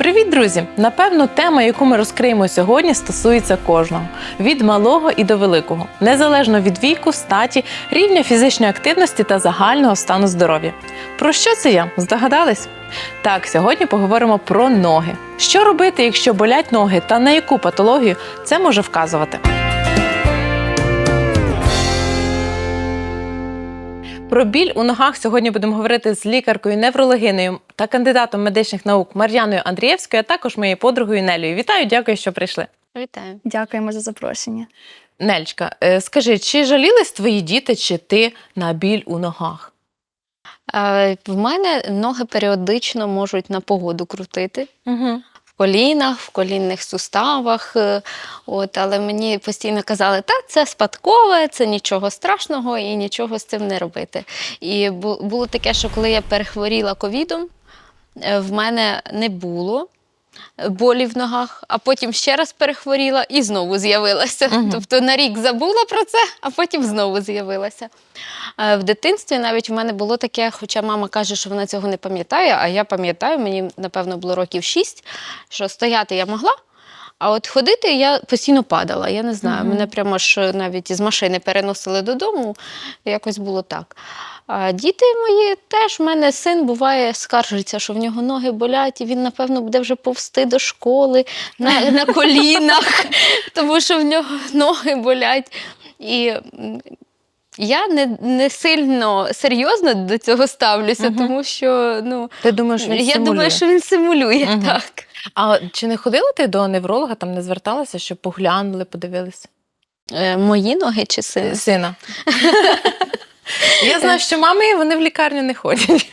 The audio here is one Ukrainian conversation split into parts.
Привіт, друзі! Напевно, тема, яку ми розкриємо сьогодні, стосується кожного від малого і до великого, незалежно від віку, статі, рівня фізичної активності та загального стану здоров'я. Про що це я? Здогадались? Так, сьогодні поговоримо про ноги. Що робити, якщо болять ноги, та на яку патологію це може вказувати? Про біль у ногах сьогодні будемо говорити з лікаркою, неврологиною та кандидатом медичних наук Мар'яною Андрієвською, а також моєю подругою Нелею. Вітаю, дякую, що прийшли. Вітаю. Дякуємо за запрошення. Нельчка, е, скажи, чи жалілись твої діти, чи ти на біль у ногах? Е, В мене ноги періодично можуть на погоду крутити. Угу. Колінах, в колінних суставах. е, От, але мені постійно казали, та це спадкове, це нічого страшного і нічого з цим не робити. І було таке, що коли я перехворіла ковідом, е, в мене не було болі в ногах, а потім ще раз перехворіла і знову з'явилася. Мгм. Тобто на рік забула про це, а потім знову з'явилася. Е, В дитинстві навіть в мене було таке, хоча мама каже, що вона цього не пам'ятає, а я пам'ятаю, мені, напевно, було років шість, що стояти я могла. А от ходити я постійно падала. Я не знаю, Мгм. мене прямо ж навіть з машини переносили додому. Якось було так. А діти мої теж в мене син буває, скаржиться, що в нього ноги болять, і він, напевно, буде вже повсти до школи на, на колінах, тому що в нього ноги болять. І я не, не сильно серйозно до цього ставлюся, Мгм. тому що ну, Ти думаєш, він я симулює? думаю, що він симулює Мгм. так. А чи не ходила ти до невролога, там не зверталася, щоб поглянули, подивилися? Е, Мої ноги чи син? Сина. Я знаю, що мами вони в лікарню не ходять.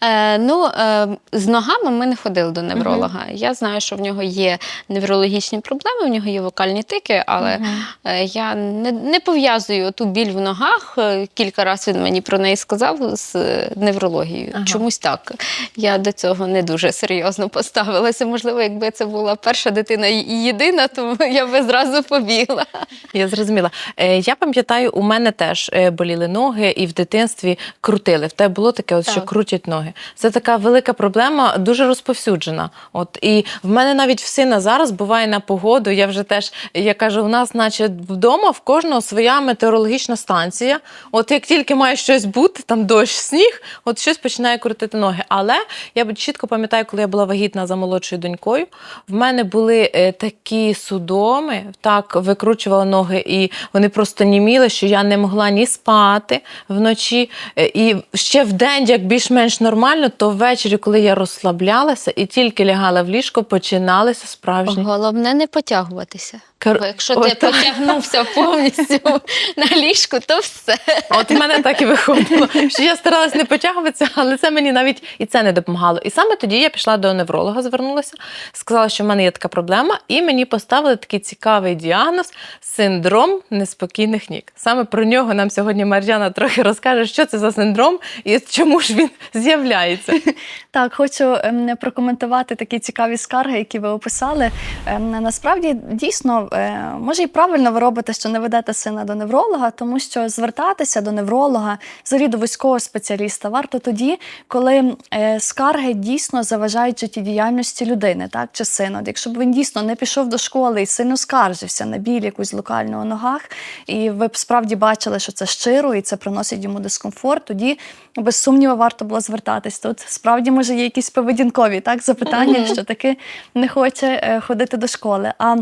Е, ну, е, з ногами ми не ходили до невролога. Я знаю, що в нього є неврологічні проблеми, в нього є вокальні тики, але е, я не, не пов'язую ту біль в ногах. Е, Кілька разів він мені про неї сказав з е, неврологією. Ага. Чомусь так. Я до цього не дуже серйозно поставилася. Можливо, якби це була перша дитина і єдина, то я би зразу побігла. Я зрозуміла. Е, Я пам'ятаю, у мене теж боліли ноги, і в дитинстві крутили. В тебе було таке, от, що крутять ноги. Це така велика проблема, дуже розповсюджена. От і в мене навіть в сина зараз буває на погоду. Я вже теж я кажу, у нас, наче вдома, в кожного своя метеорологічна станція. От як тільки має щось бути, там дощ, сніг, от щось починає крутити ноги. Але я чітко пам'ятаю, коли я була вагітна за молодшою донькою, в мене були е, такі судоми, так викручувала ноги, і вони просто німіли, що я не могла ні спати вночі. Е, І ще в день, як більш-менш нормально, то ввечері, коли я розслаблялася і тільки лягала в ліжко, починалися справжні. Головне не потягуватися. Кар- якщо ти От потягнувся повністю на ліжку, то все. От в мене так і виходило, що я старалась не потягуватися, але це мені навіть і це не допомагало. І саме тоді я пішла до невролога, звернулася, сказала, що в мене є така проблема, і мені поставили такий цікавий діагноз синдром неспокійних ніг. Саме про нього нам сьогодні Мар'яна трохи розкаже, що це за синдром і чому ж він з'являється. Так, хочу ем, прокоментувати такі цікаві скарги, які ви описали. Ем, насправді, дійсно, е, може і правильно ви робите, що не ведете сина до невролога, тому що звертатися до невролога, взагалі до військового спеціаліста, варто тоді, коли е, скарги дійсно заважають життєдіяльності людини, так чи сина. Якщо б він дійсно не пішов до школи і сильно скаржився на біль якусь локально у ногах, і ви б справді бачили, що це щиро і це приносить йому дискомфорт, тоді без сумніву варто було звертатись. Тут справді може є якісь поведінкові так, запитання, що таки не хоче е, ходити до школи. А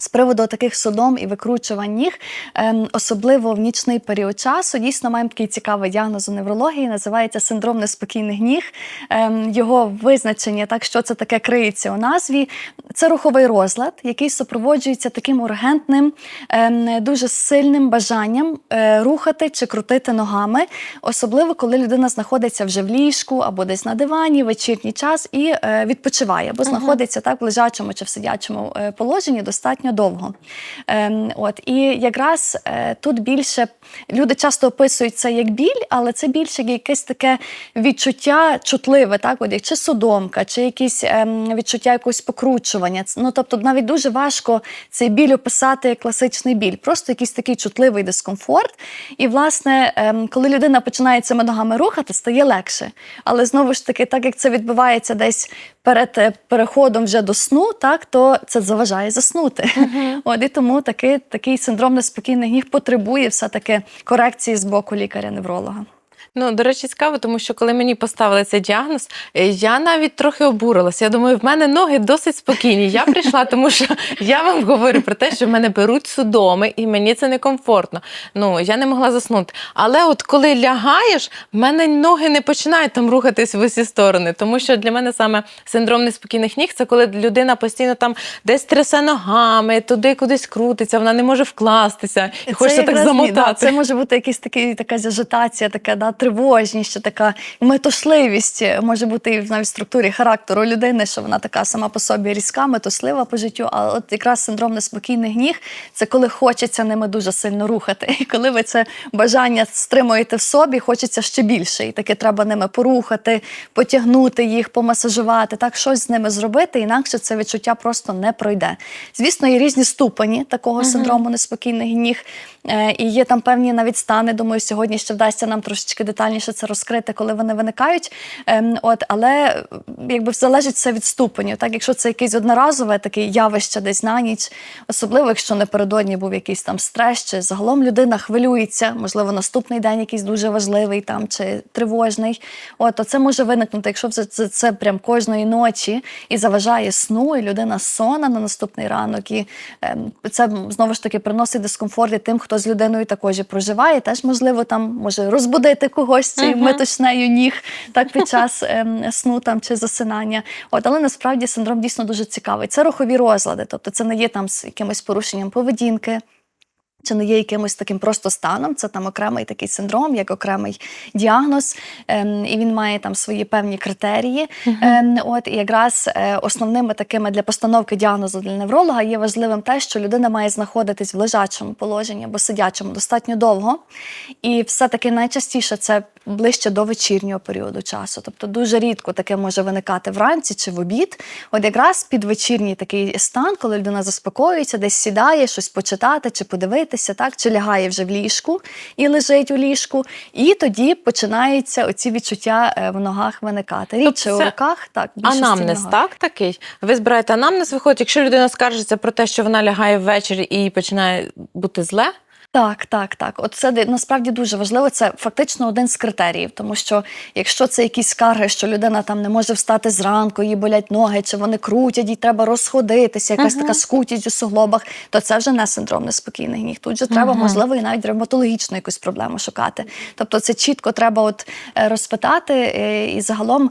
з приводу таких судом і викручувань ніг, ем, особливо в нічний період часу, дійсно маємо такий цікавий діагноз у неврології, називається синдром неспокійних ніг. Ем, його визначення, так що це таке криється у назві. Це руховий розлад, який супроводжується таким ургентним, ем, дуже сильним бажанням е, рухати чи крутити ногами, особливо коли людина знаходиться вже в ліжку або десь на дивані, вечірній час і е, відпочиває, або знаходиться так в лежачому чи в сидячому е, положенні достатньо довго. Ем, от і якраз е, тут більше люди часто описують це як біль, але це більше якесь таке відчуття чутливе, так, от чи судомка, чи якісь ем, відчуття якогось покручування. Ну тобто, навіть дуже важко цей біль описати як класичний біль, просто якийсь такий чутливий дискомфорт. І, власне, ем, коли людина починає цими ногами рухати, стає легше. Але знову ж таки, так як це відбувається десь перед е, переходом вже до сну, так то це заважає заснути. От і тому такий, такий синдром неспокійних ніг потребує все-таки корекції з боку лікаря-невролога. Ну, до речі, цікаво, тому що коли мені поставили цей діагноз, е, я навіть трохи обурилася. Я думаю, в мене ноги досить спокійні. Я прийшла, тому що я вам говорю про те, що в мене беруть судоми, і мені це некомфортно. Ну, я не могла заснути. Але от коли лягаєш, в мене ноги не починають там рухатись в усі сторони. Тому що для мене саме синдром неспокійних ніг це коли людина постійно там десь трясе ногами, туди кудись крутиться, вона не може вкластися і хочеться так якраз ні, да, замотати. це може бути такий, така ажитація, така да, тривожність, така метушливість. Може бути і навіть в структурі характеру людини, що вона така сама по собі різка, метуслива по життю. А от якраз синдром неспокійних ніг це коли хочеться ними дуже сильно рухати. І коли ви це бажання стримуєте в собі, хочеться ще більше. І таке треба ними порухати, потягнути їх, помасажувати, так щось з ними зробити, інакше це відчуття просто не пройде. Звісно, є різні ступені такого синдрому неспокійних ніг. Е, І є там певні навіть стани. Думаю, сьогодні ще вдасться нам трошечки детальніше це розкрити, коли вони виникають. Ем, От, але е, якби залежить все від ступеню. Так, якщо це якесь одноразове таке явище десь на ніч, особливо якщо напередодні був якийсь там стрес, чи загалом людина хвилюється, можливо, наступний день якийсь дуже важливий там чи тривожний. От, то це може виникнути, якщо це, це, це прям кожної ночі і заважає сну, і людина сона на наступний ранок. І ем, це знову ж таки приносить дискомфорт і тим, хто з людиною також і проживає. Теж можливо там може розбудити когось цією Мгм. метушнею ніг так під час ем, сну там чи засинання. От, але насправді синдром дійсно дуже цікавий. Це рухові розлади, тобто це не є там з якимось порушенням поведінки. Чи не є якимось таким просто станом, це там окремий такий синдром, як окремий діагноз, ем, і він має там свої певні критерії. Ем, от і якраз е, основними такими для постановки діагнозу для невролога є важливим те, що людина має знаходитись в лежачому положенні або сидячому достатньо довго. І все-таки найчастіше це ближче до вечірнього періоду часу. Тобто дуже рідко таке може виникати вранці чи в обід. От якраз під вечірній такий стан, коли людина заспокоюється, десь сідає, щось почитати чи подивитися, так, чи лягає вже в ліжку і лежить у ліжку. І тоді починаються оці відчуття е, в ногах виникати. Рідше у руках, так, Анамнез, так такий. Ви збираєте анамнез, виходить, якщо людина скаржиться про те, що вона лягає ввечері і починає бути зле. Так, так, так. От це насправді дуже важливо. Це фактично один з критеріїв, тому що якщо це якісь скарги, що людина там не може встати зранку, їй болять ноги, чи вони крутять, їй треба розходитися, якась Мгм. така скутість у суглобах, то це вже не синдром неспокійних ніг. Тут же треба, Мгм. можливо, і навіть ревматологічну якусь проблему шукати. Тобто, це чітко треба от е, розпитати, е, і загалом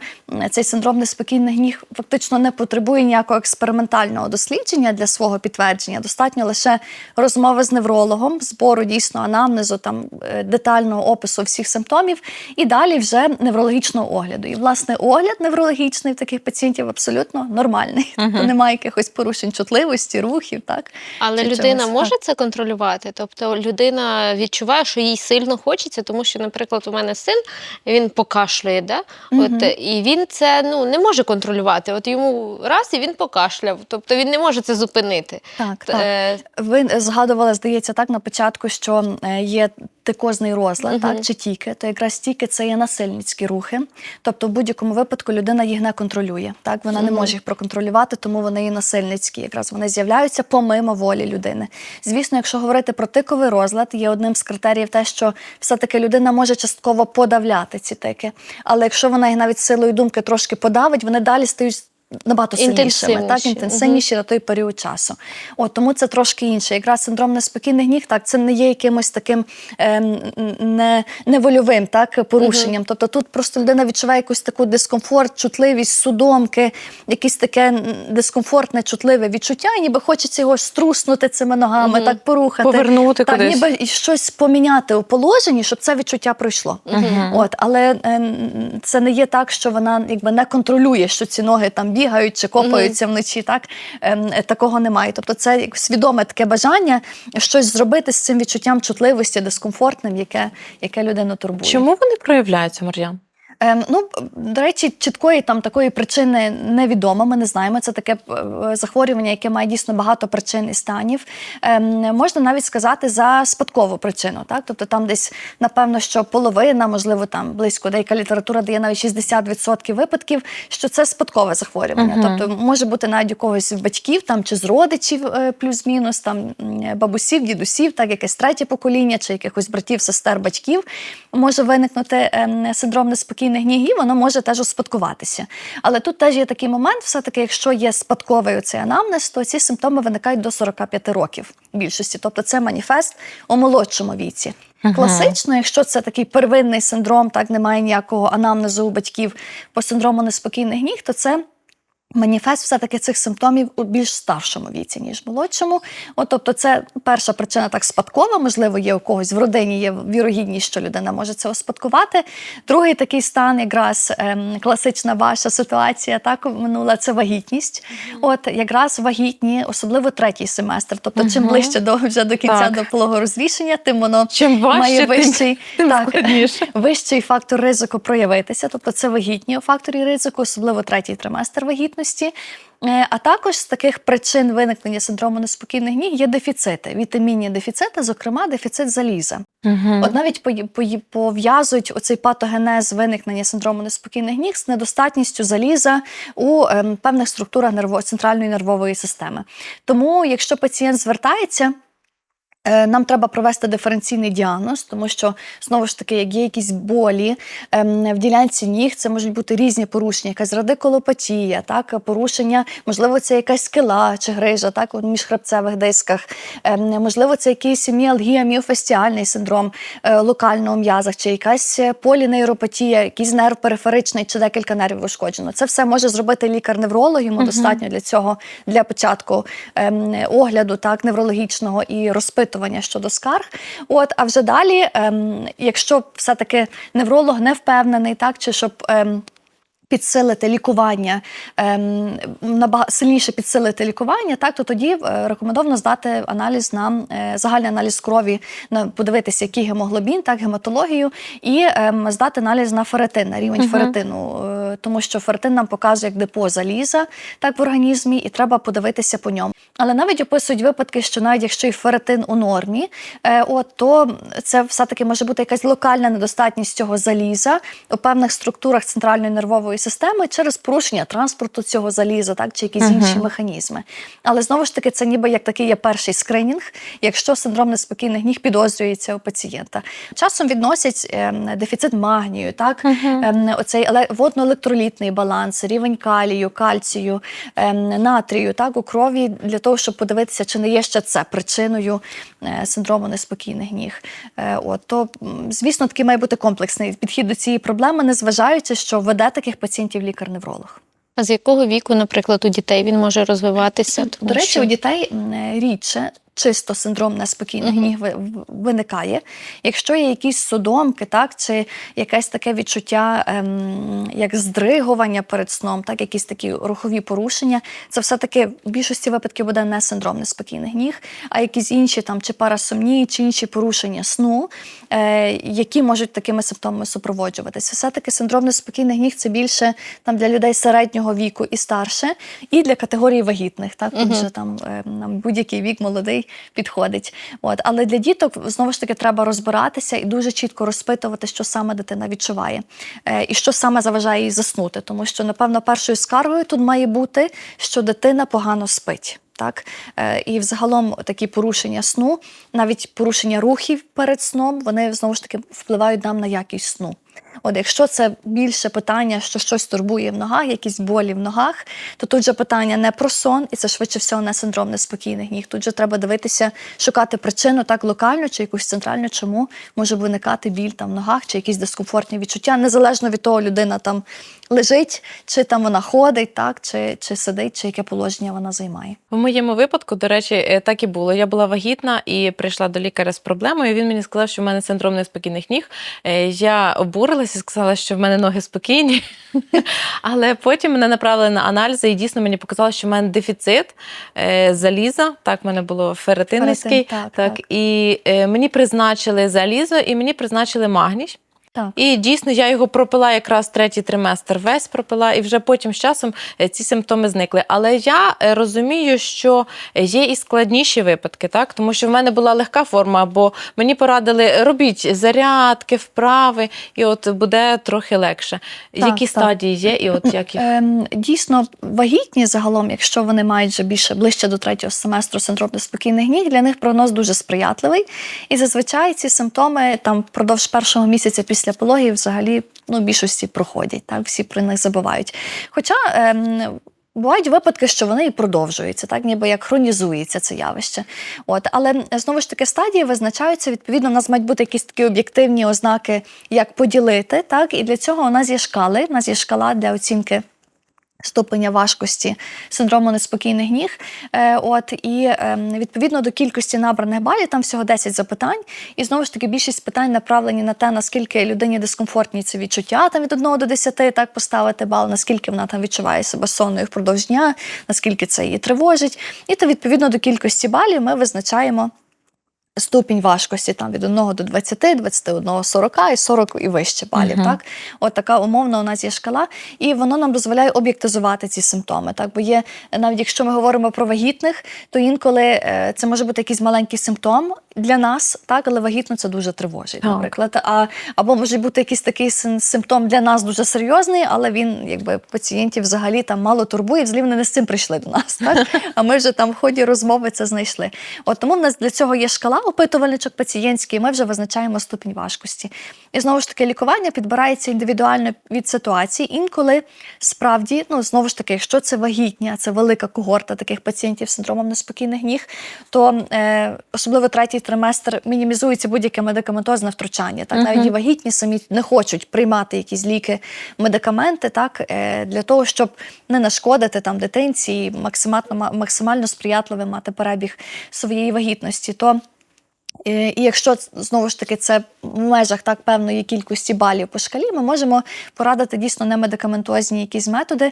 цей синдром неспокійних ніг фактично не потребує ніякого експериментального дослідження для свого підтвердження. Достатньо лише розмови з неврологом, збору дійсно анамнезу, там е, детального опису всіх симптомів, і далі вже неврологічного огляду. І власне огляд неврологічний в таких пацієнтів абсолютно нормальний. Тобто немає якихось порушень чутливості, рухів, так Але Чи людина чогось, може це контролювати? Тобто людина відчуває, що їй сильно хочеться, тому що, наприклад, у мене син він покашлює, да? Мгм. От, і він це ну, не може контролювати. От йому раз і він покашляв. Тобто він не може це зупинити. Так, так. е, Ви згадували, здається, так на початку, що е, є тикозний розлад, Мгм. так чи тіки, то якраз тіки це є насильницькі рухи. Тобто, в будь-якому випадку людина їх не контролює. Так, вона не може їх проконтролювати, тому вони є насильницькі. Якраз вони з'являються помимо волі людини. Звісно, якщо говорити про тиковий розлад, є одним з критеріїв те, що все-таки людина може частково подавляти ці тики. Але якщо вона їх навіть силою думки трошки подавить, вони далі стають. Набагато сильнішими, так Інтенсивніші. інтенсивніші на той період часу. От тому це трошки інше. Якраз синдром неспокійних ніг, так це не є якимось таким ем, не, невольовим так порушенням. Тобто тут просто людина відчуває якусь таку дискомфорт, чутливість, судомки, якесь таке дискомфортне, чутливе відчуття, і ніби хочеться його струснути цими ногами, Мгм. так порухати. Повернути так, кудись. ніби щось поміняти у положенні, щоб це відчуття пройшло. Мгм. От, але ем, це не є так, що вона якби не контролює, що ці ноги там бігають чи копаються вночі. Так ем, такого немає. Тобто, це свідоме таке бажання щось зробити з цим відчуттям чутливості, дискомфортним, яке, яке людину турбує. Чому вони проявляються, Мар'ян? Ем, ну, до речі, чіткої там такої причини невідомо. Ми не знаємо. Це таке е, захворювання, яке має дійсно багато причин і станів. Ем, можна навіть сказати за спадкову причину. Так? Тобто там десь, напевно, що половина, можливо, там близько деяка література дає навіть 60% випадків, що це спадкове захворювання. Мгм. Тобто може бути навіть у когось батьків там чи з родичів е, плюс-мінус, там бабусів, дідусів, так якесь третє покоління, чи якихось братів, сестер, батьків може виникнути ем, синдром неспокійних ніг, гнігів, воно може теж успадкуватися. Але тут теж є такий момент, все-таки, якщо є спадковий оцей анамнез, то ці симптоми виникають до 45 років в більшості. Тобто це маніфест у молодшому віці. Мгм. Класично, якщо це такий первинний синдром, так немає ніякого анамнезу у батьків по синдрому неспокійних ніг, то це Маніфест все-таки цих симптомів у більш старшому віці, ніж молодшому. От, тобто, це перша причина так спадкова, можливо, є у когось в родині, є вірогідність, що людина може це успадкувати. Другий такий стан, якраз ем, класична ваша ситуація, так минула це вагітність. От якраз вагітні, особливо третій семестр. Тобто, чим ближче до вже до кінця Так. до пологого розрішення, тим воно Чим важче, має вищий тим так, складніше. вищий фактор ризику проявитися, тобто це вагітні у факторі ризику, особливо третій триместр вагітності. Е, А також з таких причин виникнення синдрому неспокійних ніг є дефіцити, вітамінні дефіцити, зокрема дефіцит заліза. Угу. От навіть пов'язують оцей патогенез виникнення синдрому неспокійних ніг з недостатністю заліза у ем, певних структурах нерво- центральної нервової системи. Тому, якщо пацієнт звертається. Е, Нам треба провести диференційний діагноз, тому що знову ж таки, як є якісь болі ем, в ділянці ніг, це можуть бути різні порушення, якась радикулопатія, так, порушення, можливо, це якась скила чи грижа, так, у міжхребцевих дисках, ем, можливо, це якийсь міалгія, міофасціальний синдром е, локально у м'язах, чи якась полінейропатія, якийсь нерв периферичний чи декілька нервів ушкоджено. Це все може зробити лікар-невролог, йому достатньо для цього для початку ем, огляду так, неврологічного і розпитування щодо скарг. От, а вже далі, ем, якщо все-таки невролог не впевнений, так, чи щоб. Ем, Підсилити лікування, ем, сильніше підсилити лікування, так то тоді е, рекомендовано здати аналіз на е, загальний аналіз крові, на подивитися, який гемоглобін, так гематологію, і ем, здати аналіз на феретин, на рівень Мгм. феретину, е, тому що феретин нам показує як депо заліза, так в організмі, і треба подивитися по ньому. Але навіть описують випадки, що навіть якщо і феретин у нормі, е, от то це все-таки може бути якась локальна недостатність цього заліза у певних структурах центральної нервової системи через порушення транспорту цього заліза, так чи якісь Мгм. інші механізми. Але знову ж таки, це ніби як такий є перший скринінг, якщо синдром неспокійних ніг підозрюється у пацієнта. Часом відносять ем, дефіцит магнію, так Мгм. ем, оцей еле- водно-електролітний баланс, рівень калію, кальцію, ем, натрію, так у крові для того, щоб подивитися, чи не є ще це причиною е, синдрому неспокійних ніг. Е, От то, звісно, такий має бути комплексний підхід до цієї проблеми, незважаючи, що веде таких пацієнтів лікар-невролог. А з якого віку, наприклад, у дітей він може розвиватися? Тому До речі, що- у дітей е, рідше. Чисто синдром неспокійних ніг ви- в- виникає. Якщо є якісь судомки, так, чи якесь таке відчуття, ем, як здригування перед сном, так, якісь такі рухові порушення, це все-таки в більшості випадків буде не синдром неспокійних ніг, а якісь інші там, чи парасомнії, чи інші порушення сну, е, які можуть такими симптомами супроводжуватися. Все-таки синдром неспокійних ніг це більше там, для людей середнього віку і старше, і для категорії вагітних. Так, тут Мгм. же там е, будь-який вік молодий підходить. От, але для діток знову ж таки треба розбиратися і дуже чітко розпитувати, що саме дитина відчуває, е, і що саме заважає їй заснути. Тому що, напевно, першою скаргою тут має бути, що дитина погано спить. Так? Е, І взагалом такі порушення сну, навіть порушення рухів перед сном, вони знову ж таки впливають нам на якість сну. От якщо це більше питання, що щось турбує в ногах, якісь болі в ногах, то тут же питання не про сон, і це швидше всього не синдром неспокійних ніг. Тут же треба дивитися, шукати причину так локально чи якусь центральну, чому може виникати біль там в ногах чи якісь дискомфортні відчуття, незалежно від того, людина там лежить, чи там вона ходить, так, чи, чи сидить, чи яке положення вона займає. В моєму випадку, до речі, е, так і було. Я була вагітна і прийшла до лікаря з проблемою. Він мені сказав, що в мене синдром неспокійних ніг. Е, Я обурилася і сказала, що в мене ноги спокійні. Але потім мене направили на аналізи, і дійсно мені показало, що в мене дефіцит е, заліза. Так, в мене було ферритин Феретин, так, так, так. І е, мені призначили залізо, і мені призначили магній. Так. І дійсно я його пропила якраз третій триместр, весь пропила, і вже потім з часом е, ці симптоми зникли. Але я е, розумію, що є і складніші випадки, так тому що в мене була легка форма, бо мені порадили робіть зарядки, вправи, і от буде трохи легше. Так, Які так. стадії є, і от як їх Ем, дійсно, вагітні загалом, якщо вони мають вже більше ближче до третього семестру синдром неспокійних ніг, для них прогноз дуже сприятливий. І зазвичай ці симптоми там впродовж першого місяця після пологів взагалі ну, більшості проходять, так всі про них забувають. Хоча ем, Бувають випадки, що вони і продовжуються, так ніби як хронізується це явище. От, але е, знову ж таки стадії визначаються. Відповідно, у нас мають бути якісь такі об'єктивні ознаки, як поділити. Так, і для цього у нас є шкали. У нас є шкала для оцінки ступеня важкості синдрому неспокійних ніг. Е, от і е, відповідно до кількості набраних балів, там всього 10 запитань. І знову ж таки, більшість питань направлені на те, наскільки людині дискомфортні ці відчуття там від 1 до 10, так поставити бал, наскільки вона там відчуває себе сонною впродовж дня, наскільки це її тривожить. І то відповідно до кількості балів ми визначаємо. Ступінь важкості там від 1 до 20, 21, 40 і 40 і вище балів. Мгм. Так, от така умовна у нас є шкала, і воно нам дозволяє об'єктизувати ці симптоми. Так, бо є навіть якщо ми говоримо про вагітних, то інколи е, це може бути якийсь маленький симптом для нас, так, але вагітно це дуже тривожить, Так. наприклад. А або може бути якийсь такий симптом для нас дуже серйозний, але він якби пацієнтів взагалі там мало турбує. Взагалі вони не з цим прийшли до нас. Так? А ми вже там в ході розмови це знайшли. От тому в нас для цього є шкала опитувальничок пацієнтський, ми вже визначаємо ступінь важкості. І знову ж таки, лікування підбирається індивідуально від ситуації. Інколи справді, ну знову ж таки, якщо це вагітні, а це велика когорта таких пацієнтів з синдромом неспокійних ніг, то е, особливо третій триместр мінімізується будь-яке медикаментозне втручання. Так, навіть і вагітні самі не хочуть приймати якісь ліки, медикаменти, так е, для того, щоб не нашкодити там дитинці і максимально максимально сприятливим мати перебіг своєї вагітності. То І якщо знову ж таки це в межах так певної кількості балів по шкалі, ми можемо порадити дійсно немедикаментозні якісь методи.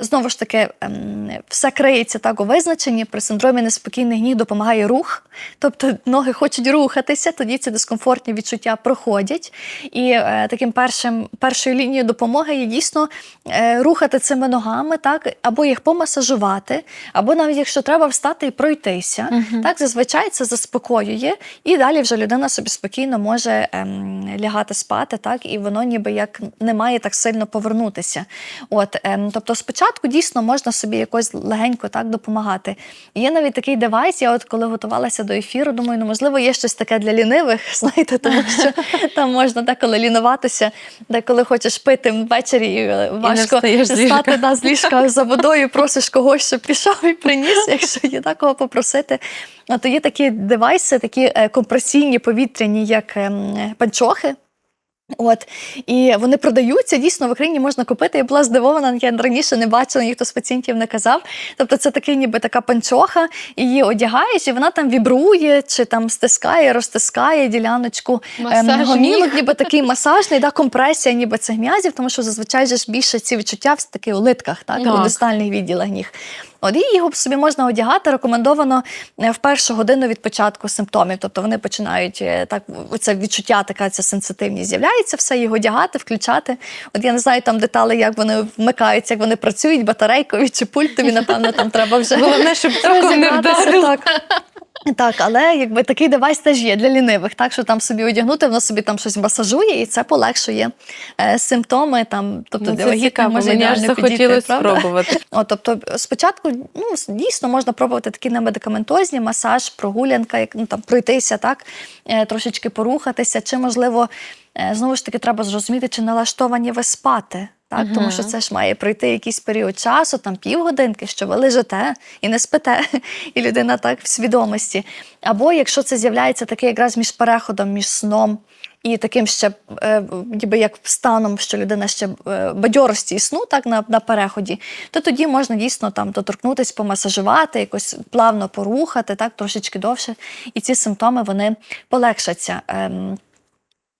Знову ж таки, ем, все криється так у визначенні. При синдромі неспокійних ніг допомагає рух, тобто ноги хочуть рухатися, тоді ці дискомфортні відчуття проходять. І е, таким першим першою лінією допомоги є дійсно е, рухати цими ногами, так або їх помасажувати, або навіть якщо треба встати і пройтися. Так зазвичай це заспокоює, і далі вже людина собі спокійно може ем, лягати спати, так і воно ніби як не має так сильно повернутися. От, ем, тобто, спочатку дійсно можна собі якось легенько так допомагати. Є навіть такий девайс. Я от коли готувалася до ефіру, думаю, ну можливо, є щось таке для лінивих, знаєте, тому що там можна деколи лінуватися, деколи хочеш пити ввечері, і е, важко стати да, з ліжка за водою, просиш когось, щоб пішов і приніс, якщо є такого попросити. А то є такі девайси, такі е, компресійні повітряні, як ем, панчохи. От і вони продаються дійсно в Україні можна купити. Я була здивована, я раніше не бачила, ніхто з пацієнтів не казав. Тобто, це такий, ніби така панчоха, її одягаєш, і вона там вібрує чи там стискає, розтискає діляночку ем, гомілок, ніби такий масажний, да, компресія, ніби цих м'язів, тому що зазвичай же ж більше ці відчуття в таки у литках, так, Так. у дистальних відділах ніг. От і його собі можна одягати. Рекомендовано е, в першу годину від початку симптомів. Тобто вони починають е, так, це відчуття, така ця сенситивність з'являється, все його одягати, включати. От я не знаю там деталі, як вони вмикаються, як вони працюють, батарейкові чи пультові, напевно, там треба вже Головне, щоб не вдарило. Так. Так, але якби такий девайс теж є для лінивих, так що там собі одягнути, воно собі там щось масажує, і це полегшує е, симптоми. Там, тобто Ну, це цікаво, може мені аж захотілося спробувати. О, тобто, спочатку ну, дійсно можна пробувати такі немедикаментозні, масаж, прогулянка, як ну там пройтися, так е, трошечки порухатися, чи можливо е, знову ж таки треба зрозуміти, чи налаштовані ви спати. Так, тому що це ж має пройти якийсь період часу, там півгодинки, що ви лежите і не спите, і людина так в свідомості. Або якщо це з'являється таке якраз між переходом, між сном і таким ще е, ніби як станом, що людина ще е, бадьорості і сну так на, на переході, то тоді можна дійсно там доторкнутися, помасажувати, якось плавно порухати, так трошечки довше, і ці симптоми вони полегшаться. Ем,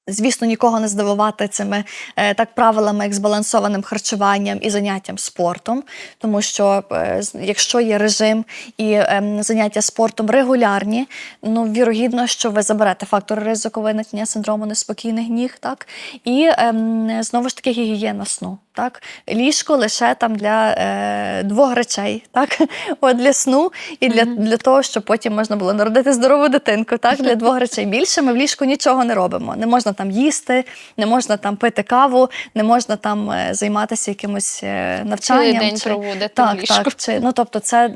Звісно, нікого не здивувати цими е, так правилами, як збалансованим харчуванням і заняттям спортом, тому що е, якщо є режим і ем, заняття спортом регулярні, ну вірогідно, що ви заберете фактор ризику виникнення синдрому неспокійних ніг, так і ем, знову ж таки гігієна сну. Так, ліжко лише там для е, двох речей, так от для сну і для, для того, щоб потім можна було народити здорову дитинку. Так, для двох речей більше ми в ліжку нічого не робимо. Не можна там їсти, не можна там пити каву, не можна там е, займатися якимось е, навчанням. день чи- проводити в так, ліжку. так, чи, ну тобто, це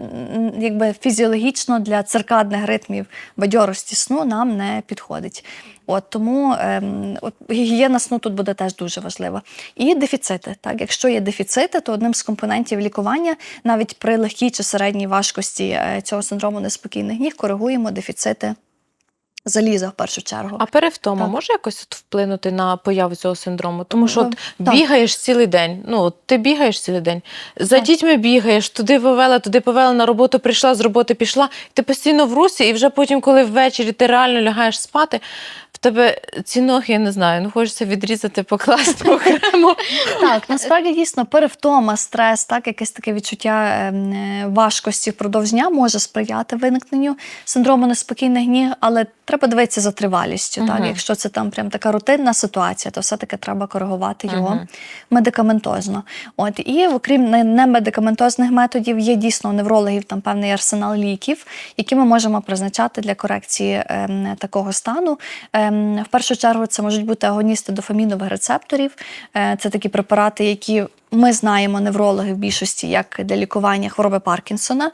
якби фізіологічно для циркадних ритмів бадьорості сну нам не підходить. От тому ем, от, гігієна сну тут буде теж дуже важлива. І дефіцити. Так, якщо є дефіцити, то одним з компонентів лікування, навіть при легкій чи середній важкості е, цього синдрому неспокійних ніг, коригуємо дефіцити заліза в першу чергу. А перевтома Так. може якось от вплинути на появу цього синдрому? Тому що от Ну, так. бігаєш цілий день. Ну, от ти бігаєш цілий день, за Так. дітьми бігаєш, туди повела, туди повела, на роботу прийшла, з роботи пішла. Ти постійно в русі, і вже потім, коли ввечері ти реально лягаєш спати, тебе ці ноги, я не знаю, ну хочеться відрізати, покласти окремо. Так, насправді дійсно перевтома, стрес, так, якесь таке відчуття ем, е, важкості впродовж дня може сприяти виникненню синдрому неспокійних ніг, але треба дивитися за тривалістю. Так, якщо це там прям така рутинна ситуація, то все-таки треба коригувати його медикаментозно. От і окрім не- немедикаментозних методів, є дійсно у неврологів там певний арсенал ліків, які ми можемо призначати для корекції ем, такого стану. Ем, в першу чергу це можуть бути агоністи дофамінових рецепторів. Е, це такі препарати, які ми знаємо неврологи в більшості як для лікування хвороби Паркінсона.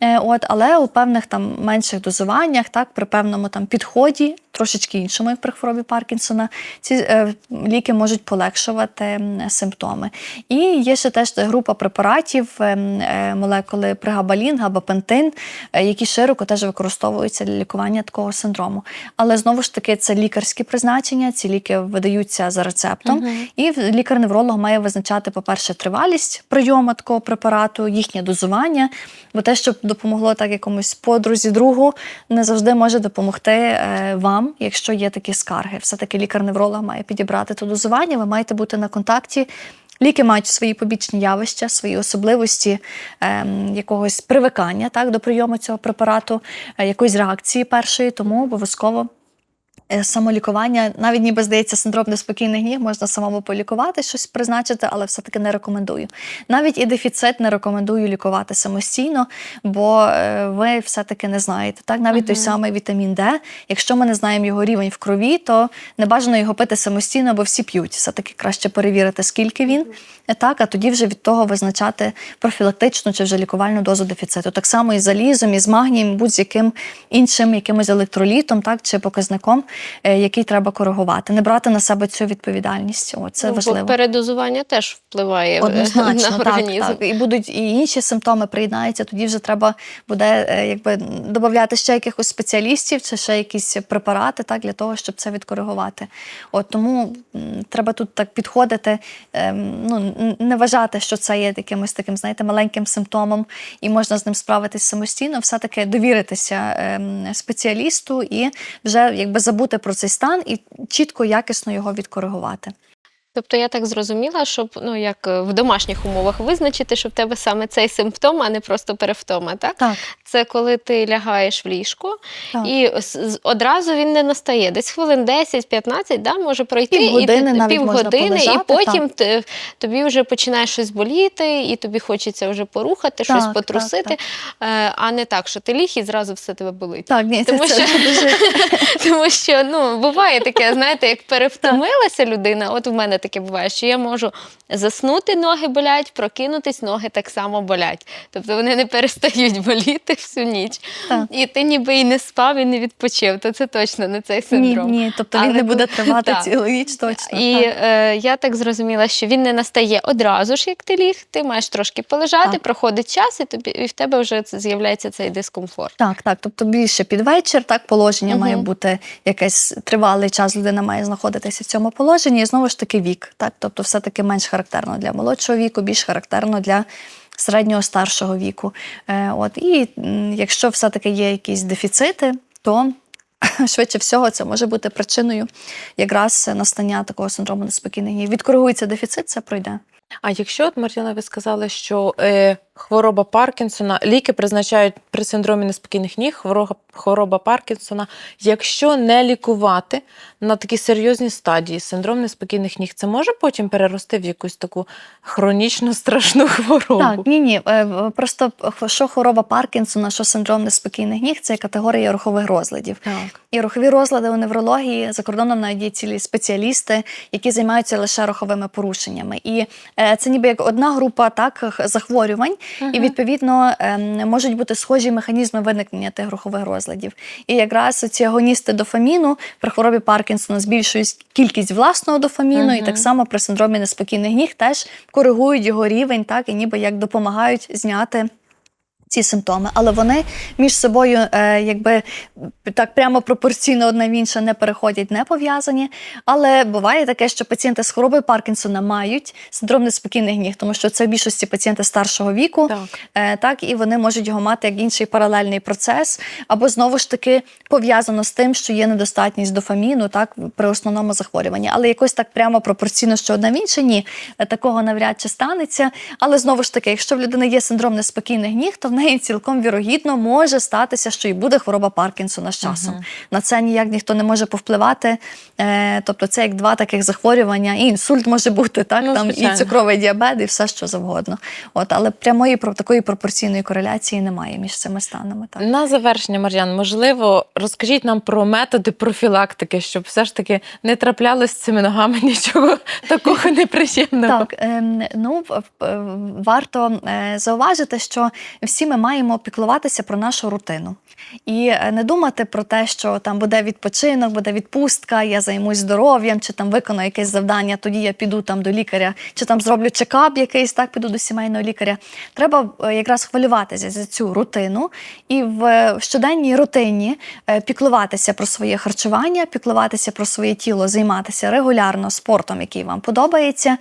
Е, от, але у певних там менших дозуваннях, так, при певному там підході, трошечки іншому, як при хворобі Паркінсона, ці е, ліки можуть полегшувати симптоми. І є ще теж група препаратів, е, е, молекули пригабалін, габапентин, е, які широко теж використовуються для лікування такого синдрому. Але знову ж таки, це лікарські призначення, ці ліки видаються за рецептом. Мгм. І лікар-невролог має визначати, по-перше, тривалість прийому такого препарату, їхнє дозування, бо те, що допомогло так якомусь подрузі, другу, не завжди може допомогти е, якщо є такі скарги. Все-таки лікар-невролог має підібрати то дозування, ви маєте бути на контакті. Ліки мають свої побічні явища, свої особливості ем, якогось привикання так, до прийому цього препарату, е, якоїсь реакції першої, тому обов'язково е, самолікування, навіть ніби здається, синдром неспокійних ніг, можна самому полікувати, щось призначити, але все-таки не рекомендую. Навіть і дефіцит не рекомендую лікувати самостійно, бо е, ви все-таки не знаєте. Так, навіть той Мгм. самий вітамін Д, якщо ми не знаємо його рівень в крові, то не бажано його пити самостійно, бо всі п'ють. Все-таки краще перевірити, скільки він. Е, Так, а тоді вже від того визначати профілактичну чи вже лікувальну дозу дефіциту. Так само і з залізом, і з магнієм, будь-з яким іншим якимось електролітом, так чи показником, е, який треба коригувати. Не брати на себе цю відповідальність. О, це Ну, бо передозування теж впливає е, Однозначно, на організм. так. І будуть і інші симптоми приєднаються. Тоді вже треба буде е, якби додати ще якихось спеціалістів чи ще якісь препарати, так для того, щоб це відкоригувати. От тому треба тут так підходити. ем, ну не вважати, що це є якимось таким, знаєте, маленьким симптомом, і можна з ним справитись самостійно. Все таки довіритися ем, спеціалісту і вже якби забути про цей стан і чітко, якісно його відкоригувати. Тобто я так зрозуміла, щоб ну як е, в домашніх умовах визначити, що в тебе саме цей симптом, а не просто перевтома, так? Так, Це коли ти лягаєш в ліжко, так. і одразу він не настає. Десь хвилин 10-15 да, може пройти Півгодини і ти- можна півгодини, і потім ти- тобі вже починає щось боліти, і тобі хочеться вже порухати, щось потрусити, так, Е, а не так, що ти ліг і зразу все тебе болить. Так, ні, Тому це, це що- дуже Тому що ну буває таке, знаєте, як перевтомилася людина. От в мене таке буває, що я можу заснути, ноги болять, прокинутись, ноги так само болять. Тобто вони не перестають боліти всю ніч. Так. І ти ніби і не спав, і не відпочив. То це точно не цей синдром. ні. Тобто він Але не буде тривати Так. цілу ніч точно. І так. е, я так зрозуміла, що він не настає одразу ж, як ти ліг. Ти маєш трошки полежати, Так. проходить час, і тобі і в тебе вже з'являється цей дискомфорт. Так, так. Тобто більше під вечір, так, положення Мгм. має бути якийсь тривалий час, людина має знаходитися в цьому положенні, і знову ж таки вік. Так? Тобто, все-таки менш характерно для молодшого віку, більш характерно для середнього старшого віку. Е, от, і якщо все-таки є якісь дефіцити, то швидше всього це може бути причиною якраз настання такого синдрому неспокійних. Відкоригується дефіцит, це пройде. А якщо от Мар'яна, ви сказали, що е, хвороба Паркінсона, ліки призначають при синдромі неспокійних ніг, хвороба, хвороба Паркінсона, якщо не лікувати на такі серйозні стадії синдром неспокійних ніг, це може потім перерости в якусь таку хронічну страшну хворобу? Так, ні, ні. Просто х- що хвороба Паркінсона, що синдром неспокійних ніг, це категорія рухових розладів. так. І рухові розлади у неврології за кордоном навіть є цілі спеціалісти, які займаються лише руховими порушеннями. І е, це ніби як одна група так х- захворювань, і відповідно ем, можуть бути схожі механізми виникнення тих рухових розладів. І якраз ці агоністи дофаміну при хворобі Паркінсона збільшують кількість власного дофаміну, і так само при синдромі неспокійних ніг теж коригують його рівень, так і ніби як допомагають зняти. Ці симптоми, але вони між собою, е, якби так прямо пропорційно одна в інше не переходять, не пов'язані. Але буває таке, що пацієнти з хворобою Паркінсона мають синдром неспокійних ніг, тому що це в більшості пацієнти старшого віку, Так. Е, так і вони можуть його мати як інший паралельний процес, або знову ж таки пов'язано з тим, що є недостатність дофаміну, так при основному захворюванні. Але якось так прямо пропорційно, що одна в інше, ні, такого навряд чи станеться. Але знову ж таки, якщо в людини є синдром неспокійних ніг, то в неї цілком вірогідно може статися, що і буде хвороба Паркінсона з часом. Мгм. На це ніяк ніхто не може повпливати. Е, тобто, це як два таких захворювання, і інсульт може бути, так Ну, там і цукровий діабет, і все що завгодно. От, але прямої такої пропорційної кореляції немає між цими станами. Так. На завершення, Мар'ян, можливо, розкажіть нам про методи профілактики, щоб все ж таки не траплялось з цими ногами нічого такого неприємного. Так, ем, ну варто е, зауважити, що всі ми маємо піклуватися про нашу рутину і е, не думати про те, що там буде відпочинок, буде відпустка, я займусь здоров'ям, чи там виконую якесь завдання, тоді я піду там до лікаря, чи там зроблю чекап якийсь, так піду до сімейного лікаря. Треба е, якраз хвилюватися за цю рутину і в е, щоденній рутині піклуватися про своє харчування, піклуватися про своє тіло, займатися регулярно спортом, який вам подобається,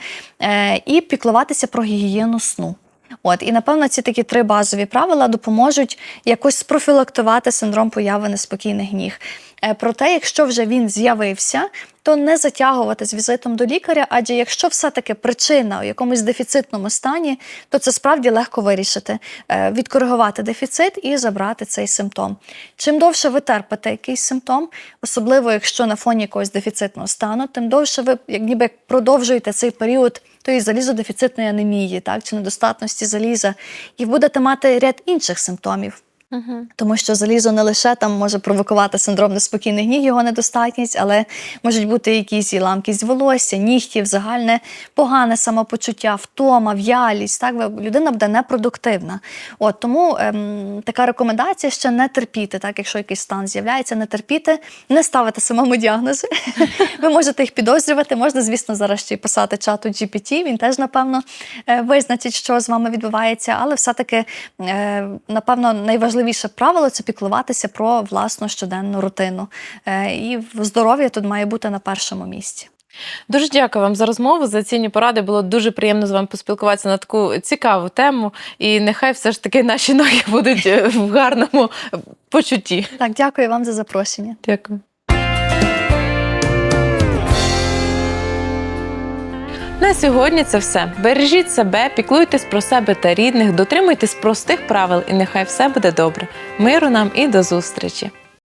і піклуватися про гігієну сну. От, і напевно ці такі три базові правила допоможуть якось спрофілактувати синдром появи неспокійних ніг. Е, Проте, якщо вже він з'явився, то не затягувати з візитом до лікаря, адже якщо все-таки причина у якомусь дефіцитному стані, то це справді легко вирішити, Е, відкоригувати дефіцит і забрати цей симптом. Чим довше ви терпите якийсь симптом, особливо якщо на фоні якогось дефіцитного стану, тим довше ви як ніби продовжуєте цей період тої залізодефіцитної анемії, так чи недостатності заліза, і будете мати ряд інших симптомів. Мгм. Тому що залізо не лише там може провокувати синдром неспокійних ніг, його недостатність, але можуть бути якісь і ламкість волосся, нігтів, загальне погане самопочуття, втома, в'ялість. Так, людина буде непродуктивна. От тому ем, така рекомендація ще не терпіти, так, якщо якийсь стан з'являється, не терпіти, не ставити самому діагнози. Ви можете їх підозрювати. Можна, звісно, зараз ще й писати чату GPT, Він теж, напевно, е, визначить, що з вами відбувається, але все-таки, е, напевно, найважливіше правило це піклуватися про власну щоденну рутину. Е, І здоров'я тут має бути на першому місці. Дуже дякую вам за розмову, за цінні поради. Було дуже приємно з вами поспілкуватися на таку цікаву тему. І нехай все ж таки наші ноги будуть в гарному почутті. Так, дякую вам за запрошення. Дякую. На сьогодні це все. Бережіть себе, піклуйтесь про себе та рідних, дотримуйтесь простих правил, і нехай все буде добре. Миру нам і до зустрічі!